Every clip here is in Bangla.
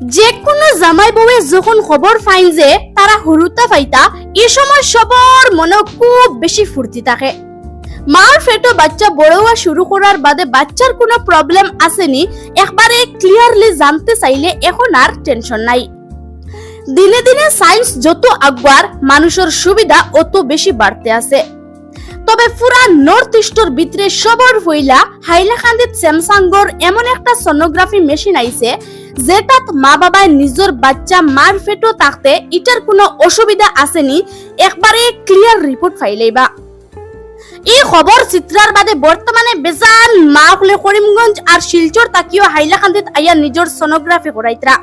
যে কোনো জামাই বউয়ে যখন খবর পাইন যে তারা হুরুতা পাইতা এই সময় সবার মনে খুব বেশি ফুর্তি থাকে। মার ফেটো বাচ্চা বড় হওয়া শুরু করার বাদে বাচ্চার কোনো প্রবলেম আসেনি একবারে ক্লিয়ারলি জানতে চাইলে এখন আর টেনশন নাই। দিনে দিনে সায়েন্স যত আগুয়ার মানুষের সুবিধা অত বেশি বাড়তে আছে। তবে পুরা নর্থ ইস্টর ভিতরে সবর হইলা হাইলাকান্দিত স্যামসাংগর এমন একটা সোনোগ্রাফি মেশিন আইছে যেটাত মা বাবায় নিজের বাচ্চা মার ফেটো থাকতে ইটার কোনো অসুবিধা আসেনি একবারে ক্লিয়ার রিপোর্ট ফাইলেইবা এই খবর চিত্রার বাদে বর্তমানে বেজান মা করিমগঞ্জ আর শিলচর তাকিও হাইলাকান্দিত আইয়া নিজের সোনোগ্রাফি করাইতরা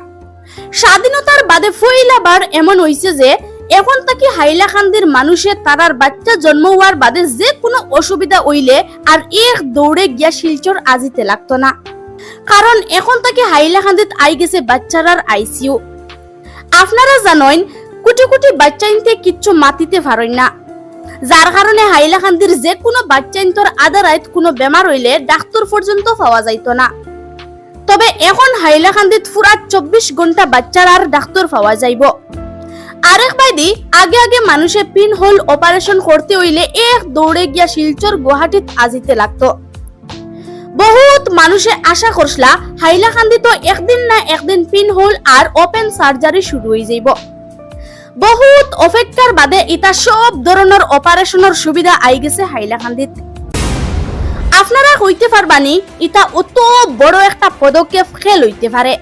স্বাধীনতার বাদে ফইলাবার এমন হইছে যে, এখন তাকে হাইলাকান্দির মানুষে তারার বাচ্চা জন্ম হওয়ার বাদে যে কোনো অসুবিধা হইলে আর এক দৌড়ে গিয়া শিলচর আজিতে লাগতো না কারণ এখন তাকে হাইলাকান্দিত আই গেছে বাচ্চারার আইসিউ আপনারা জানেন কোটি কোটি বাচ্চা ইনতে কিচ্ছু মাতিতে পারেন না। যার কারণে হাইলাকান্দির যে কোনো বাচ্চা ইন্তর আদারাইত কোনো বেমার হইলে ডাক্তার পর্যন্ত পাওয়া যাইতো না। তবে এখন হাইলাকান্দিত পুরা চব্বিশ ঘণ্টা বাচ্চার আর ডাক্তার পাওয়া যাইব। আরেক বাইদি, আগে আগে মানুষে পিন হোল অপারেশন করতে হইলে এক দৌড়ে গিয়া শিলচর গুয়াহাটিত আজিতে লাগতো। বহুত মানুষে আশা করছলা, হাইলাকান্দি তো একদিন না একদিন পিন হোল আর ওপেন সার্জারি শুরু হয়ে যাইব। বহুত অপেক্ষার বাদে ইটা সব ধরনের অপারেশনের সুবিধা আই গেছে হাইলাকান্দিত। আপনারা হইতে পারবানি ইটা অত বড় একটা পদক্ষেপ খেল হইতে পারে?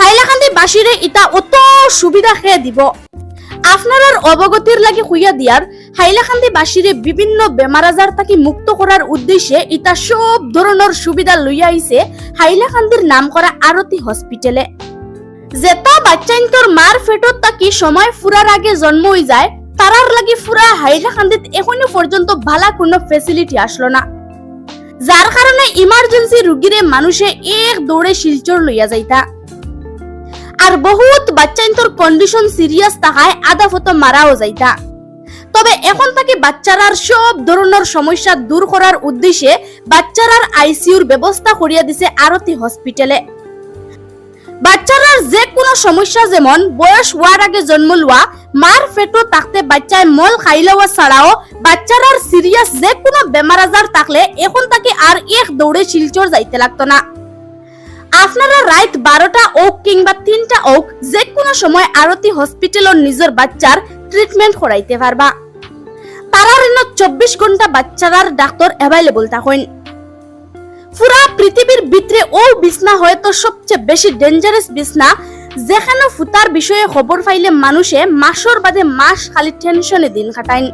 হাইলাকান্দি বাসীরে ইটা অত সুবিধা খেয়ে দিব? আপনার অবগতির লাগি হইয়া দিয়ার হাইলাকান্দি বাসীরে বিভিন্ন বেমার আজার থাকি মুক্ত করার উদ্দেশ্যে ইটা সব ধরনের সুবিধা লইয়া আইছে হাইলাকান্দির নাম করা আরতি হসপিটালে। যেটা বাচ্চাইন তোর মার ফেটত তাকি সময় ফুরার আগে জন্ম হয়ে যায় তারার লাগি ফুরা হাইলাকান্দিত এখনও পর্যন্ত ভালা কোনো ফেসিলিটি আসলো না। যার কারণে ইমার্জেন্সি রুগীরে মানুষে এক দৌড়ে শিলচর লইয়া যাইতা। আর বহুত বাচ্চাইন তোর কন্ডিশন সিরিয়াস থাকায় আধা ফতো মারাও যাইতা। তবে এখন তাকে বাচ্চারার সব ধরনের সমস্যা দূর করার উদ্দেশ্যে বাচ্চারার আইসিইউর ব্যবস্থা করিয়া দিছে আরতি হসপিটালে। বাচ্চারার যে কোনো সমস্যা যেমন বয়স হওয়ার আগে জন্ম লওয়া মার ফেটো থাকতে বাচ্চায় মল খাই লওয়া ছাড়াও বাচ্চারার সিরিয়াস যে কোনো বেমার আজার থাকলে এখন তাকে আর এক দৌড়ে শিলচর যাইতে লাগতো না। আপনারা রাত বারোটা ওক কিংবা তিনটা ওক যে কোনো সময় আরতি হসপিটালের নিজের বাচ্চার ট্রিটমেন্ট করাইতে পারবা। তারার এনে চব্বিশ ঘণ্টা বাচ্চারার ডাক্তার অ্যাভেলেবল থাকেন। পুরা পৃথিবীর ভিতরে ও বিছনা হয়তো সবচেয়ে বেশি ডেঞ্জারাস বিছনা, যেখানে ফুতার বিষয়ে খবর পাইলে মানুষে মাসর বাদে মাস খালি টেনশনে দিন কাটাইন।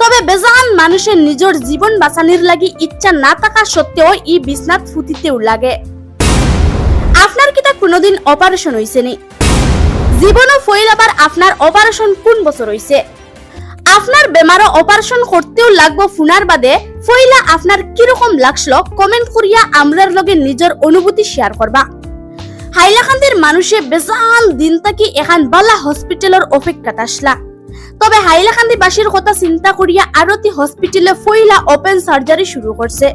তবে বেজান মানুষের নিজের জীবন বাঁচানির লাগি ইচ্ছা না থাকা সত্ত্বেও ই বিছনাত ফুটিতেও লাগে। আপনার কিটা কোনোদিন অপারেশন হইছে নি? জীবনও ফইল আবার আপনার অপারেশন কোন বছর হইছে আপনার বেমারও অপারেশন করতেও লাগবো ফুনার বাদে, ফইলা আপনার কীরকম লাগল কমেন্ট করিয়া আমরার লগে নিজের অনুভূতি শেয়ার করবা হাইলাকান্দির মানুষে বেজান দিন থাকি এখান বালা হসপিটালের অপেক্ষাত আসলা। তবে হাইলাকান্দি বাসীর কথা চিন্তা করিয়া আরতি হসপিটালে ফইলা ওপেন সার্জারি শুরু করছে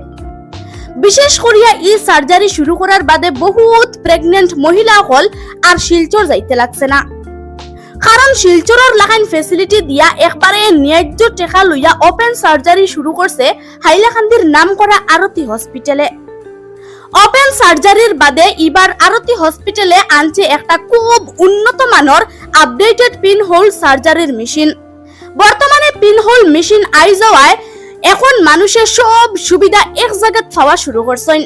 বিশেষ করিয়া ই সার্জারি শুরু করার বাদে বহুত প্রেগনেন্ট মহিলা হল আর শিলচর যাইতে লাগছে না। কারণ শিলচরের লাগাইন ফেসিলিটি দিয়া একবারে ন্যায্য টেকা লইয়া ওপেন সার্জারি শুরু করছে হাইলাকান্দির নাম করা আরতি হসপিটালে ওপেন সার্জারির বাদে এবার আরতি হসপিটালে আনছে একটা খুব উন্নত মানের আপডেটেড পিন হোল সার্জারির মেশিন বর্তমানে পিন হোল মেশিন আই যাওয়ায় এখন মানুষের সব সুবিধা এক জায়গাত পাওয়া শুরু করছেন।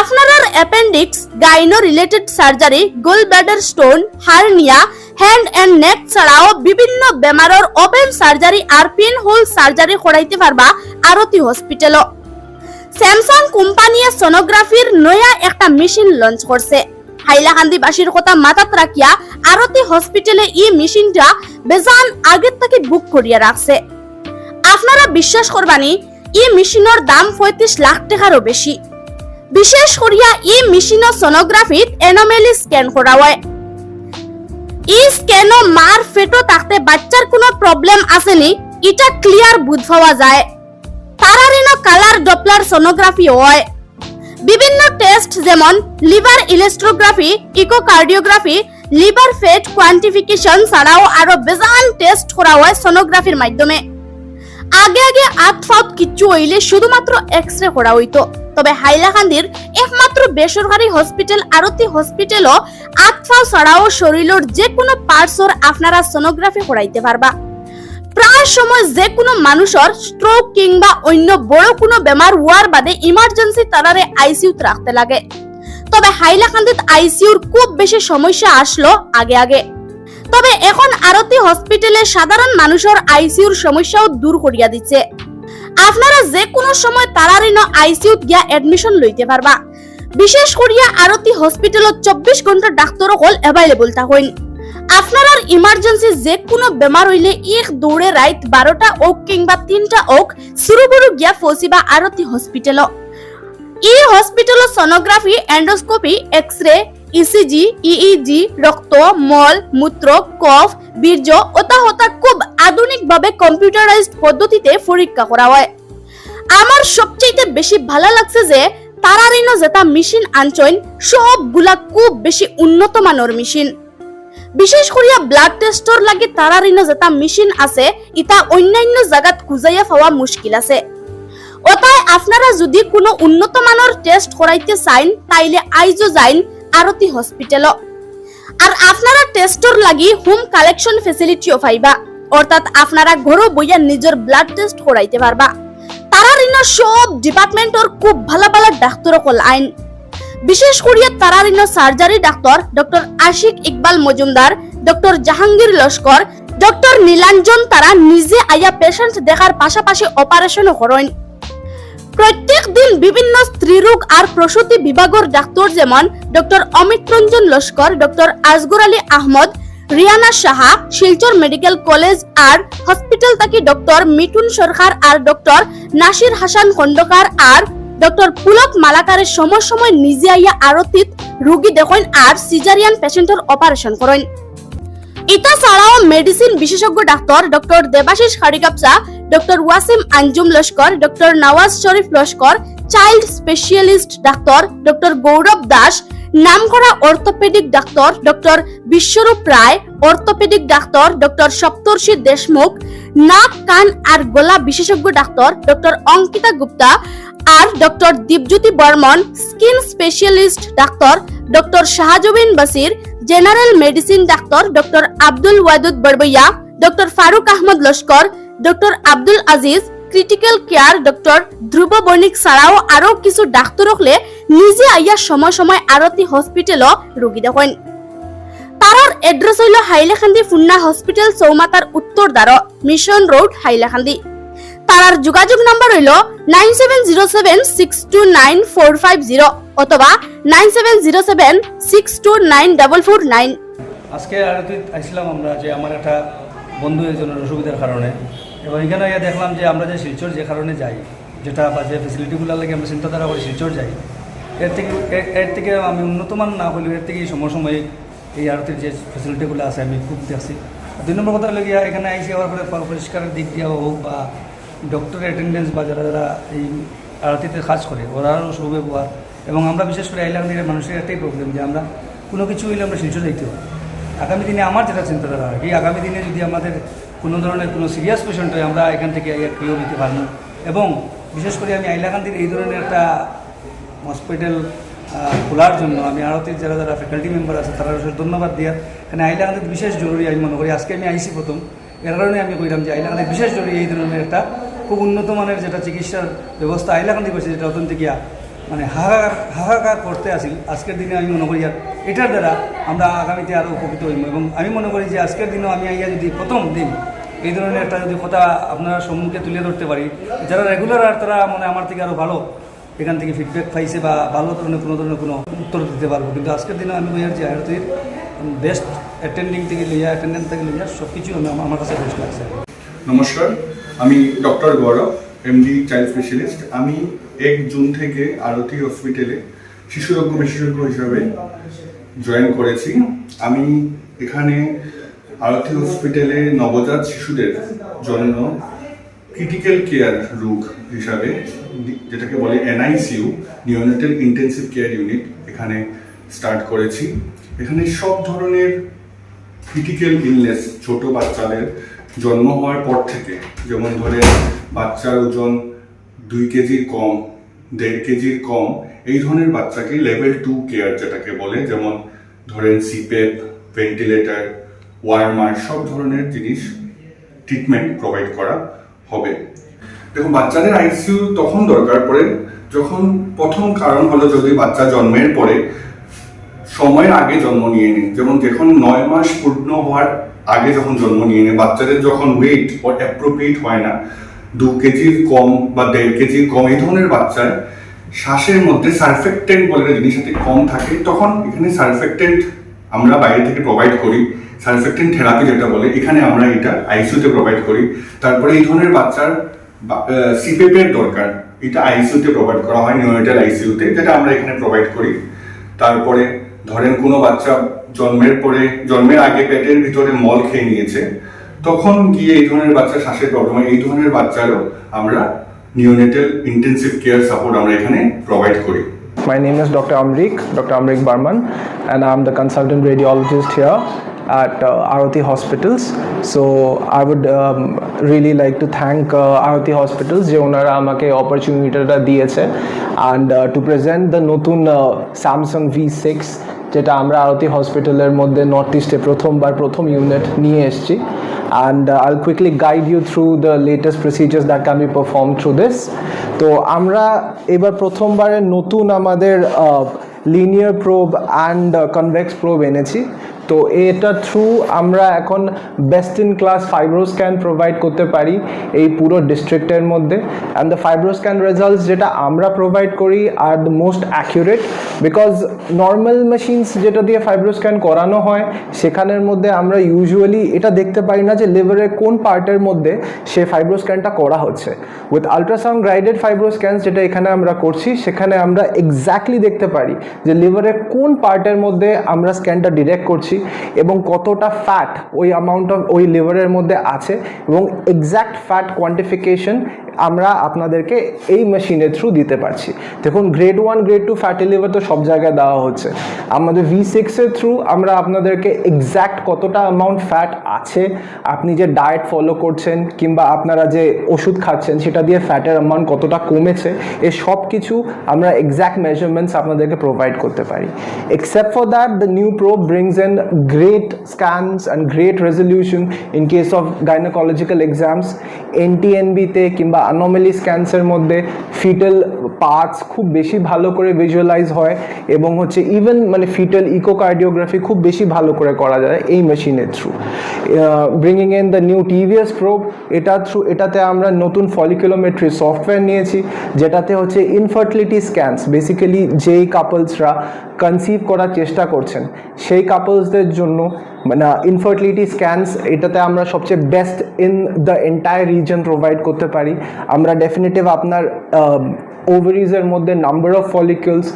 আপনার appendix gyno related surgery gall bladder stone hernia hand and neck ছাড়াও বিভিন্ন বেমারের ওপেন সার্জারি আর পিন হোল সার্জারি করাইতে পারবা আরতি হসপিটালও স্যামসাং কোম্পানিয়ে সোনোগ্রাফির নয়া একটা মেশিন লঞ্চ করছে। হাইলাকান্দি বাসীর কথা মাথাত রাখিয়া আরতি হসপিটালে এই মেশিনটা বেজান আগের থেকে বুক করিয়া রাখছে আপনারা বিশ্বাস করবানি ই মেশিনের দাম পঁয়ত্রিশ লাখ টাকারও বেশি। বিশেষ করিয়া ই মেশিন সোনোগ্রাফিত এনোমেলি স্ক্যান করা হয় ই স্ক্যানও মার ফেটো থাকতে বাচ্চার কোনো প্রবলেম আসেনি, এটা ক্লিয়ার বুঝ পাওয়া যায়। তারারিনো কালার ডপলার সোনোগ্রাফি হয়। বিভিন্ন টেস্ট যেমন liver elastography echocardiography liver fat quantification ছাড়াও আরও বেজান টেস্ট করা হয় সোনোগ্রাফির মাধ্যমে। আগে আগে আত ফাউত কিচ্ছু হইলে শুধুমাত্র এক্স রে করা হইতো। তবে হাইলাকান্দির একমাত্র বেসরকারি হসপিটাল আরতি হসপিটালও আত ফাউ ছাড়াও শরীরের যে কোনো পার্টসর আপনারা সোনোগ্রাফি করাইতে পারবা। প্রায় সময় যে কোনো মানুষের স্ট্রোক কিংবা অন্য বড় কোনো বেমার হওয়ার বাদে ইমার্জেন্সি তারারে আইসিইউতে রাখতে লাগে। তবে হাইলাকান্দিত আইসিইউর খুব বেশি সমস্যা আসলো আগে আগে। তবে এখন আরতি হসপিটালে সাধারণ মানুষের আইসিইউর সমস্যাও দূর করিয়া দিচ্ছে। আপনারা যে কোনো সময় তারারিন আইসিইউত গিয়া এডমিশন লইতে পারবা। বিশেষ করিয়া আরতি হসপিটালত চব্বিশ ঘণ্টা ডাক্তার হল অ্যাভাইলেবল থাকেন। আপনার ইমার্জেন্সি যে কোনো বেমার হইলে এক দৌড়ে রাইত বারোটা ওক কিংবা তিনটা ওক শুরু বড় গিয়া ফসিবা আরতি হসপিটাল এই hospital sonography endoscopy X ray ECG EEG রক্ত, মল, মূত্র, কফ, বীর্য ওতা হতা খুব আধুনিকভাবে কম্পিউটারাইজড পদ্ধতিতে পরীক্ষা করা হয়। আমার সবচেয়ে বেশি ভালো লাগছে যে তারারিনো যেটা মেশিন আনছইন সবগুলা খুব বেশি উন্নত মানের মেশিন বিশেষ করিয়া ব্লাড টেস্টর লাগি তারারিনো যেটা মেশিন আছে ইটা অন্যান্য জায়গাত খুঁজাইয়া পাওয়া মুশকিল আছে। ওটাই আপনারা যদি কোনো উন্নত মানের টেস্ট করাইতে চাইন, তাইলে আইজো যাইন আরতি হসপিটাল আর আপনারা টেস্টর লাগি হোম কালেকশন ফেসিলিটিও পাইবা। অর্থাৎ আপনারা ঘরও বইয়া নিজের ব্লাড টেস্ট করাইতে পারবা তারারিনো সব ডিপার্টমেন্টর খুব ভালো ভালো ডাক্তার কল আইন। বিশেষ করিয়া তারারিন surgery doctor doctor Ashiq Iqbal Majumdar doctor Jahangir Laskar doctor Nilanjan তারা নিজে আইয়া পেশেন্ট দেখার পাশাপাশি অপারেশনও করেন প্রত্যেক দিন বিভিন্ন স্ত্রীরোগ আর প্রসূতি বিভাগের ডাক্তার যেমন doctor Amit Ranjan Laskar doctor Azgar Ali Ahmed Riyana Saha Silchar medical college আর হসপিটাল থাকি ডক্টর মিঠুন সরকার আর ডক্টর নাসির হাসান খন্দকার আর ডক্টর পুলক মালাকারের সময় সময় নিজে আইয়া আরতিত রোগী দেখেন আর সিজারিয়ান পেশেন্টের অপারেশন করেন ইটা ছাড়াও মেডিসিন বিশেষজ্ঞ doctor doctor Debashis Kharikapsa doctor Wasim Anjum Laskar doctor Nawaz Sharif Laskar child specialist doctor doctor Gaurav Das নামকরা অর্থোপেডিক ডাক্তার ডক্টর বিশ্বরূপ রায় অর্থোপেডিক ডাক্তার ডক্টর সপ্তর্ষি দেশমুখ নাক কান আর গলা বিশেষজ্ঞ ডাক্তার ডক্টর অঙ্কিতা গুপ্তা আর doctor Dipjyoti Barman skin specialist doctor doctor Shahjabin Basir general medicine doctor doctor Abdul Wadud Barbhuiya doctor Faruk Ahmed Laskar doctor Abdul Aziz critical care doctor Dhruba Banik ছাড়াও আরও কিছু ডাক্তার হলে নিজে আইয়া সময় সময় আরতি হসপিটালও রোগী দেখেন তারার এড্রেস হইল হাইলাকান্দি ফুন্না হসপিটাল চৌমাতার উত্তর দ্বার মিশন রোড হাইলাকান্দি। তারার যোগাযোগ নাম্বার হইল nine seven zero seven six two nine four five zero অথবা nine seven zero seven six two nine double four nine. আজকে আরতি আসলাম আমরা যে আমার একটা বন্ধু একজনের অসুবিধার কারণে এবং এখানে দেখলাম যে আমরা যে শিলচর যে কারণে যাই, যেটা বা যে ফেসিলিটিগুলো লাগে আমরা চিন্তাধারা করে শিলচর যাই, এর থেকে, এর- থেকে আমি উন্নতমান না হলেও এর থেকে সমসাময়িক এই আরতির যে ফেসিলিটিগুলো আছে আমি খুব দেখছি। দুই নম্বর কথা লাগিয়া এখানে আইসি হওয়ার পরে পরিষ্কারের দিক দিয়ে হোক বা ডক্টরের অ্যাটেন্ডেন্স বা যারা যারা এই আরতিতে কাজ করে, ওরাও সুব্যবহার এবং আমরা বিশেষ করে আইলাকান্দির মানুষের একটাই প্রবলেম যে আমরা কোনো কিছু হইলে আমরা শিলচর যাইতে হয় আগামী দিনে আমার যেটা চিন্তাধারা আর কি আগামী দিনে যদি আমাদের কোনো ধরনের কোনো সিরিয়াস পেশেন্ট আমরা এখান থেকে কেউ নিতে পারব এবং বিশেষ করে আমি আইলাকান্দির এই ধরনের একটা হসপিটাল খোলার জন্য আমি আরতির যারা যারা ফ্যাকাল্টি মেম্বার আছে, তারা ধন্যবাদ দিয়া এখানে আইলাকান্দির বিশেষ জরুরি আমি মনে করি, আজকে আমি আইসি প্রথম। এর কারণে আমি কইলাম যে আইলাকান্দির বিশেষ জরুরি এই ধরনের একটা খুব উন্নত মানের যেটা চিকিৎসার ব্যবস্থা আইলাকান্দি করছে, যেটা অত্যন্ত গিয়া মানে হাহাকার হাহাকার করতে আসিল আজকের দিনে আমি মনে করি আর এটার দ্বারা আমরা আগামীতে আরও উপকৃত হইব এবং আমি মনে করি যে আজকের দিনেও আমি আইয়া যদি প্রথম দিন এই ধরনের একটা যদি কথা আপনার সম্মুখে তুলে ধরতে পারি, যারা রেগুলার আর তারা মানে আমার থেকে আরও ভালো, এখান থেকে ফিডব্যাক পাইছে বা ভালো ধরনের কোনো ধরনের কোনো উত্তর দিতে পারব। কিন্তু আজকের দিনে আমি বইয়ার যে আয়ুর্বেদিক বেস্ট অ্যাটেন্ডিং থেকে লইয়া অ্যাটেন্ডেন্ট থেকে লইয়া সব কিছু আমি, আমার কাছে বেস্ট লাগছে। নমস্কার, আমি doctor Gaurav MD child specialist আমি এক জুন থেকে আরতি হসপিটালে শিশুরোগ বিশেষজ্ঞ হিসাবে জয়েন করেছি। আমি এখানে আরতি হসপিটালে নবজাত শিশুদের জন্য ক্রিটিক্যাল কেয়ার রোগ হিসাবে, যেটাকে বলে NICU neonatal intensive care unit এখানে স্টার্ট করেছি। এখানে সব ধরনের ক্রিটিক্যাল ইলনেস ছোট বাচ্চাদের জন্ম হওয়ার পর থেকে, যেমন ধরে বাচ্চার ওজন দুই কেজির কম, দেড় কেজির কম, এই ধরনের বাচ্চাকে লেভেল টু কেয়ার যেটাকে বলে, যেমন ধরেন সিপেপ ভেন্টিলেটর ওয়ারমার সব ধরনের জিনিস ট্রিটমেন্ট প্রোভাইড করা হবে। দেখুন, বাচ্চাদের আইসিইউ তখন দরকার পড়ে যখন প্রথম কারণ হলো যদি বাচ্চা জন্মের পরে সময়ের আগে জন্ম নিয়ে নেয়। যেমন যখন নয় মাস পূর্ণ হওয়ার আগে যখন জন্ম নিয়ে নেয়, বাচ্চাদের যখন ওয়েট ও অ্যাপ্রোপ্রিয়েট হয় না, দু কেজির কম বা দেড় কেজির কম, এই ধরনের বাচ্চার শ্বাসের মধ্যে সারফেক্টেন্ট বলে জিনিস কম থাকে, তখন এখানে সারফেক্টেন্ট আমরা বাইরে থেকে প্রোভাইড করি। সারফেক্টেন্ট থেরাপি যেটা বলে, এখানে আমরা এটা আইসিউতে প্রোভাইড করি। তারপরে এই ধরনের বাচ্চার সিপেপের দরকার, এটা আইসিউতে প্রোভাইড করা হয় নিউনেটাল আইসিউতে যেটা আমরা এখানে প্রোভাইড করি। তারপরে ধরেন কোনো বাচ্চা জন্মের পরে, জন্মের আগে পেটের ভিতরে মল খেয়ে নিয়েছে, তখন গিয়ে এই ধরনের বাচ্চা শ্বাসের প্রবলেম হয়। এই ধরনের বাচ্চারও আমরা নিওনেটাল ইন্টেন্সিভ কেয়ার সাপোর্ট আমরা এখানে প্রোভাইড করি। My name is Dr. Amrik, Dr. Amrik Barman, and I'm the consultant radiologist here at uh, Aarti Hospitals. So I would um, really like to thank uh, Aarti Hospitals যে ওনারা আমাকে অপরচুনিটিটা দিয়েছে and uh, to present the নতুন uh, Samsung V6 যেটা আমরা আরতি হসপিটালের মধ্যে নর্থ ইস্টে প্রথমবার প্রথম ইউনিট নিয়ে এসেছি and uh, I'll quickly guide you through the latest procedures that can be performed through this তো আমরা এবার প্রথমবারের নতুন আমাদের linear probe and convex probe এনেছি তো এটা থ্রু আমরা এখন best in class fibro scan provide করতে পারি এই পুরো ডিস্ট্রিক্টের মধ্যে। And the fibro scan results যেটা আমরা প্রোভাইড করি আর the most accurate because normal machines যেটা দিয়ে ফাইব্রো স্ক্যান করানো হয়, সেখানের মধ্যে আমরা ইউজুয়ালি এটা দেখতে পারি না যে লিভারের কোন পার্টের মধ্যে সে ফাইব্রো স্ক্যানটা করা হচ্ছে। With ultrasound guided fibro scan যেটা এখানে আমরা করছি, সেখানে আমরা এক্স্যাক্টলি দেখতে পারি যে লিভারের কোন পার্টের মধ্যে আমরা স্ক্যানটা ডিরেক্ট করছি এবং কতটা ফ্যাট ওই অ্যামাউন্ট অফ ওই লিভারের মধ্যে আছে এবং এক্স্যাক্ট ফ্যাট কোয়ান্টিফিকেশন আমরা আপনাদেরকে এই মেশিনের থ্রু দিতে পারছি। দেখুন grade one grade two fatty liver তো সব জায়গায় দেওয়া হচ্ছে। আমাদের ভি সিক্সের থ্রু আমরা আপনাদেরকে এক্স্যাক্ট কতটা অ্যামাউন্ট ফ্যাট আছে, আপনি যে ডায়েট ফলো করছেন কিংবা আপনারা যে ওষুধ খাচ্ছেন সেটা দিয়ে ফ্যাটের অ্যামাউন্ট কতটা কমেছে, এ সব কিছু আমরা এক্স্যাক্ট মেজারমেন্টস আপনাদেরকে প্রোভাইড করতে পারি। Except for that the new pro brings an great scans and great resolution in case of gynaecological exams এনটিএনবিতে কিংবা অ্যানোমালি স্ক্যান্সের মধ্যে ফিটাল পার্টস খুব বেশি ভালো করে ভিজুয়ালাইজ হয় এবং হচ্ছে ইভেন মানে ফিটাল ইকোকার্ডিওগ্রাফি খুব বেশি ভালো করে করা যায় এই মেশিনের through bringing in the new TVS probe এটা থ্রু এটাতে আমরা নতুন ফলিকুলোমেট্রি সফটওয়্যার নিয়েছি, যেটাতে হচ্ছে ইনফার্টিলিটি স্ক্যান্স বেসিক্যালি যেই কাপলসরা কনসিভ করার চেষ্টা করছেন। সেই কাপলসদের জন্য মানে ইনফার্টিলিটি স্ক্যানস এটাতে আমরা সবচেয়ে best in the entire region provide করতে পারি। আমরা ডেফিনেটিভ আপনার ওভারিজের মধ্যে নাম্বার অফ ফলিকলস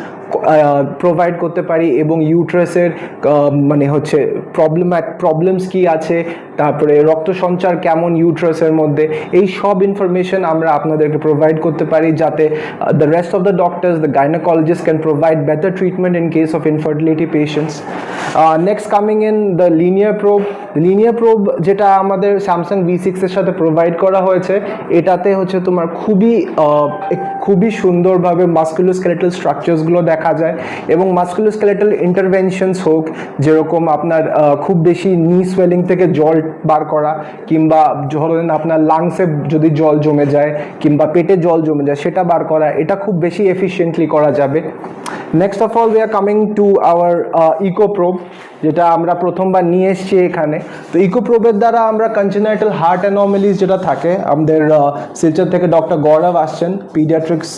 প্রোভাইড করতে পারি এবং ইউট্রাসের মানে হচ্ছে প্রবলেম প্রবলেমস কি আছে, তারপরে রক্ত সঞ্চার কেমন ইউট্রাসের মধ্যে, এই সব ইনফরমেশন আমরা আপনাদেরকে প্রোভাইড করতে পারি যাতে the rest of the doctors the gynaecologist can provide better treatment in case of infertility patients next coming in the linear probe linear probe যেটা আমাদের স্যামসাং ভি সিক্সের সাথে প্রোভাইড করা হয়েছে, এটাতে হচ্ছে তোমার খুবই খুবই সুন্দরভাবে মাস্কুলোস্কেলেটাল স্ট্রাকচার্সগুলো দেখা যায় এবং মাস্কুলোস্কেলেটাল ইন্টারভেনশনস হোক, যেরকম আপনার খুব বেশি নি সোয়েলিং থেকে জল বার করা, কিংবা ধরেন আপনার লাংসে যদি জল জমে যায়, কিংবা পেটে জল জমে যায়, সেটা বার করা, এটা খুব বেশি এফিশিয়েন্টলি করা যাবে। Next of all we are coming to our echo probe যেটা আমরা প্রথমবার নিয়ে এসেছি এখানে। তো ইকো প্রোবের দ্বারা আমরা কনজেনাইটাল হার্ট অ্যানোমালিজ যেটা থাকে, আমাদের শিলচর থেকে ডক্টর গৌরব আসছেন পিডিয়াট্রিক্স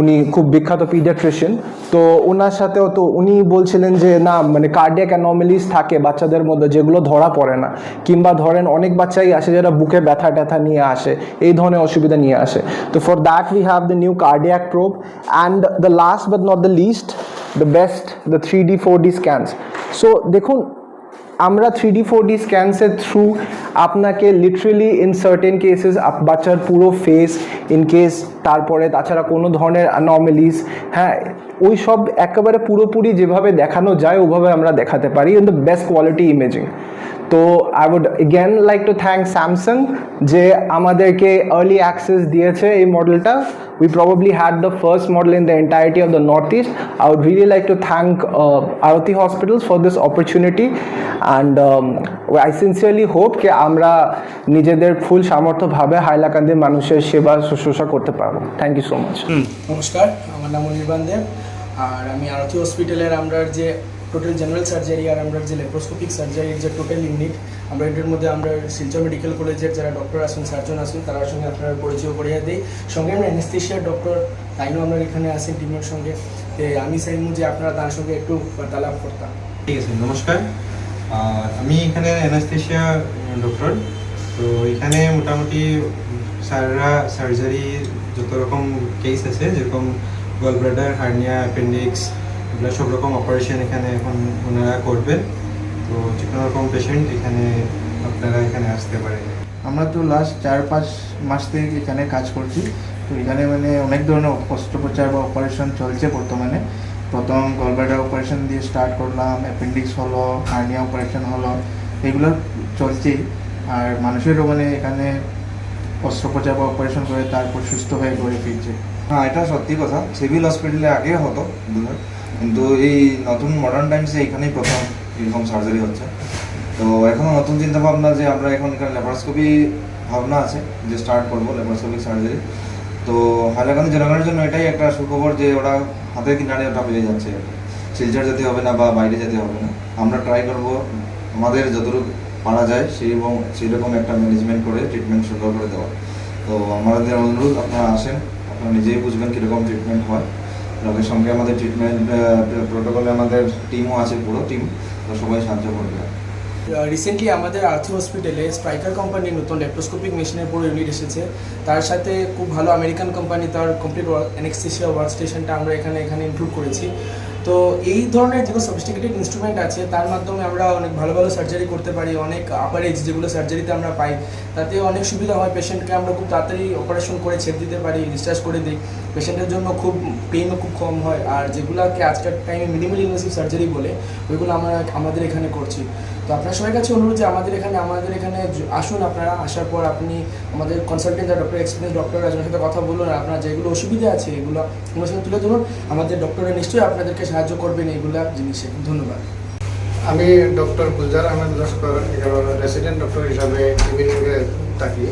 উনি খুব বিখ্যাত পিডিয়াট্রিশিয়ান তো ওনার সাথেও তো উনি বলছিলেন যে, না মানে কার্ডিয়াক অ্যানোমালিজ থাকে বাচ্চাদের মধ্যে যেগুলো ধরা পড়ে না, কিংবা ধরেন অনেক বাচ্চাই আসে যারা বুকে ব্যথা ট্যাথা নিয়ে আসে, এই ধরনের অসুবিধা নিয়ে আসে। তো for that we have the new cardiac probe and the last but not the least the best the three D four D scans so দেখুন আমরা থ্রি ডি ফোর ডি স্ক্যানসের থ্রু আপনাকে লিটারেলি ইন সার্টেন কেসেস বাচ্চার পুরো ফেস ইন কেস তারপরে তাছাড়া কোনো ধরনের অ্যানমিলিস হ্যাঁ ওই সব একেবারে পুরোপুরি যেভাবে দেখানো যায়, ওভাবে আমরা দেখাতে পারি in the best quality imaging তো I would again like to thank Samsung যে আমাদেরকে আর্লি অ্যাক্সেস দিয়েছে এই মডেলটা we probably had the first model in the entirety of the North East I would really like to thank Aarti hospitals for this opportunity and I sincerely hope যে আমরা নিজেদের ফুল সামর্থ্যভাবে হাইলাকান্দির মানুষের সেবা শুশ্রূষা করতে পারব। থ্যাংক ইউ সো মাচ নমস্কার আমার নাম অনির্বাণ দেব। আর আমি আরতি হসপিটালের আমরা যে টোটাল জেনারেল সার্জারি আর আমরা যে লেপ্রোস্কোপিক সার্জারির যে টোটাল ইউনিট আমরা এটার মধ্যে আমরা শিলচর মেডিকেল কলেজের যারা ডক্টর আছেন সার্জন আছেন তার সঙ্গে আপনারা পরিচয় করিয়ে দিই। সঙ্গে আমরা অ্যানেস্থেশিয়ার ডক্টর তাইনও আমরা এখানে আছেন টিমের সঙ্গে। আমি চাইমু যে আপনারা তার সঙ্গে একটু বার্তালাপ করতাম। ঠিক আছে, নমস্কার। আমি এখানে অ্যানাস্থেশিয়া ডক্টর তো এখানে মোটামুটি স্যাররা সার্জারি যত রকম কেস আছে, যেরকম গল ব্লাডার হার্নিয়া অ্যাপেন্ডিক্স এগুলো সব রকম অপারেশন এখানে এখন ওনারা করবেন। তো যে কোনো রকম পেশেন্ট এখানে আপনারা এখানে আসতে পারেন। আমরা তো লাস্ট চার পাঁচ মাস থেকে এখানে কাজ করছি। তো এখানে মানে অনেক ধরনের অস্ত্রোপচার বা অপারেশন চলছে বর্তমানে। প্রথম গলব্লাডার অপারেশন দিয়ে স্টার্ট করলাম অ্যাপেন্ডিক্স হলো হার্নিয়া অপারেশন হলো এগুলো চলছেই আর মানুষেরও মানে এখানে অস্ত্রোপচার বা অপারেশন করে তারপর সুস্থ হয়ে ঘরে ফিরছে। হ্যাঁ এটা সত্যি কথা। সিভিল হসপিটালে আগে হতো কিন্তু এই নতুন মডার্ন টাইমসে এখানেই প্রথম এরকম সার্জারি হচ্ছে। তো এখনও নতুন চিন্তা ভাবনা যে আমরা এখন এখানে ল্যাপারোস্কোপি ভাবনা আছে যে স্টার্ট করব ল্যাপারোস্কোপিক সার্জারি তো হাইলাকান্দি জনগণের জন্য এটাই একটা সুখবর যে ওরা হাতের কিনারে ওটা পেয়ে যাচ্ছে। শিলচর যেতে হবে না বা বাইরে যেতে হবে না। আমরা ট্রাই করব, আমাদের যতটুকু পারা যায় সেই এবং সেই একটা ম্যানেজমেন্ট করে ট্রিটমেন্ট সুন্দর করে দেওয়া। তো আমাদের অনুরোধ, আপনারা আসেন, আপনারা নিজেই বুঝবেন কীরকম ট্রিটমেন্ট হয়। রোগের সঙ্গে আমাদের ট্রিটমেন্ট প্রোটোকলে আমাদের টিমও আছে, পুরো টিম তো সবাই সাহায্য করবে। রিসেন্টলি আমাদের আর্থি হসপিটালে স্ট্রাইকার কোম্পানির নতুন ল্যাপ্রোস্কোপিক মেশিনের পুরো ইউনিট এসেছে। তার সাথে খুব ভালো আমেরিকান কোম্পানি তার কমপ্লিট অ্যানেক্সেশিয়া ওয়ার্ক স্টেশনটা আমরা এখানে এখানে ইনক্লুড করেছি। তো এই ধরনের যেগুলো সফিস্টিকেটেড ইনস্ট্রুমেন্ট আছে, তার মাধ্যমে আমরা অনেক ভালো ভালো সার্জারি করতে পারি, অনেক আপার এজ যেগুলো সার্জারিতে আমরা পাই, তাতে অনেক সুবিধা হয় পেশেন্টকে আমরা খুব তাড়াতাড়ি অপারেশন করে ছেড়ে দিতে পারি ডিসচার্জ করে দিই। পেশেন্টের জন্য খুব পেইনও খুব কম হয়, আর যেগুলোকে আজকের টাইমে মিনিমাল ইনভেসিভ সার্জারি বলে, ওইগুলো আমরা আমাদের এখানে করছি। তো আপনার সবার কাছে অনুরোধ যে আমাদের এখানে আমাদের এখানে আসুন আপনারা, আসার পর আপনি আমাদের কনসালটেন্ট যারা ডক্টর এক্সপিরিয়েন্স ডক্টর সাথে কথা বলুন আপনার যেগুলো অসুবিধা আছে, এগুলো তুলে ধরুন। আমাদের ডক্টররা নিশ্চয়ই আপনাদেরকে সাহায্য করবেন এইগুলা জিনিসে। ধন্যবাদ। আমি ডক্টর গুলজার আহমেদ লস্কর, এখানে রেসিডেন্ট ডক্টর হিসাবে থাকি।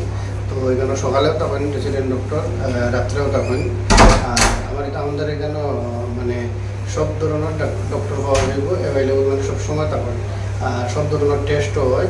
তো এখানে সকালেও তখন রেসিডেন্ট ডক্টর রাত্রেও তখন। আমার এটা আমাদের এখানে মানে সব ধরনের ডক্টর পাওয়া যাইব অ্যাভেলেবল মানে সব সময় তখন। আর সব ধরনের টেস্টও হয়।